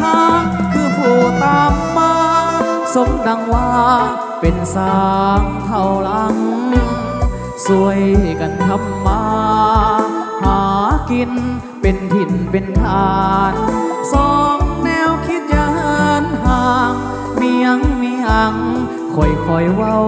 หา คือผู้ตามมา สมดังว่า เป็นสางเท่าหลัง สวยกันทำมา หากินเป็นถิ่นเป็นฐานสองแนวคิดยานห่าง เมียงมีอังค่อยค่ๆเว้า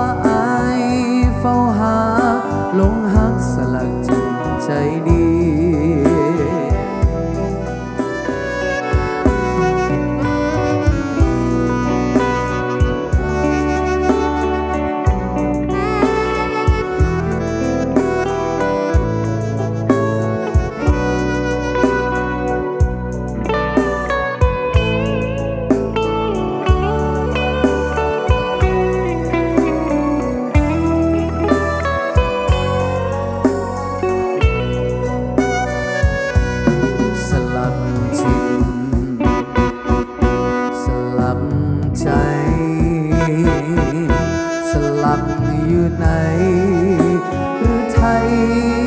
ว่ ใจ สลับอยู่ไหนหรือไทย